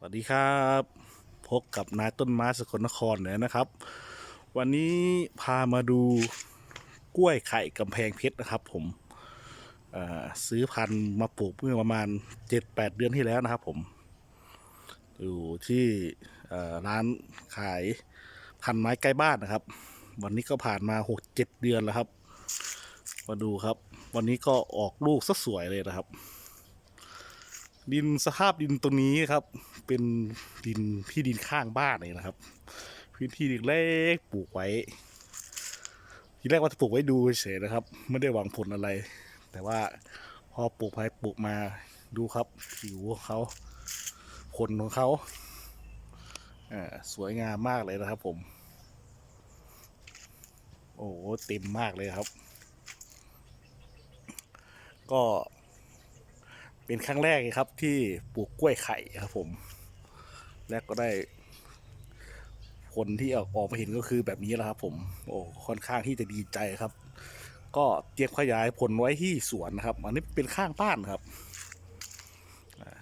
สวัสดีครับพบกับนายต้นไม้สกลนครเลยนะครับ วันนี้พามาดูกล้วยไข่กำแพงเพชรนะครับ ผมซื้อพันธุ์มาปลูกเมื่อประมาณ7-8เดือนที่แล้วนะครับ ผม อยู่ที่ร้านขายพันธุ์ไม้ใกล้บ้านนะครับ วันนี้ก็ผ่านมา6-7เดือนแล้วครับ มาดูครับ วันนี้ก็ออกลูกซะสวยเลยนะครับดินสภาพดินตรงนี้ครับ เป็นดินที่ดินข้างบ้านเลยนะครับ พื้นที่เล็กปลูกไว้ ทีแรกว่าจะปลูกไว้ดูเฉยนะครับ ไม่ได้หวังผลอะไร แต่ว่าพอปลูกไปปลูกมาดูครับผิวเขาผลของเขาอ่าสวยงามมากเลยนะครับผม โอ้โหเต็มมากเลยครับ ก็ เป็นครั้งแรกเลยครับที่ปลูกกล้วยไข่ครับผม และก็ได้ผลที่ออกออกมาเห็นก็คือแบบนี้แหละครับผม โอ้ค่อนข้างที่จะดีใจครับ ก็เตรียมขยายผลไว้ที่สวนนะครับ อันนี้เป็นข้างบ้านครับ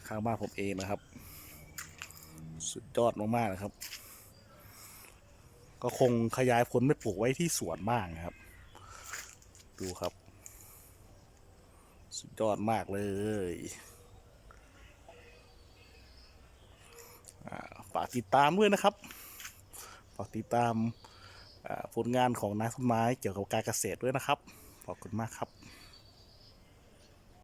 ข้างบ้านผมเองนะครับ สุดยอดมากๆนะครับ ก็คงขยายผลไปปลูกไว้ที่สวนบ้างนะครับ ดูครับ สุดยอดมากเลยฝากติดตามด้วยนะครับฝากติดตามผลงานของนายต้นไม้เกี่ยวกับการเกษตรด้วยนะครับ ขอบคุณมากครับ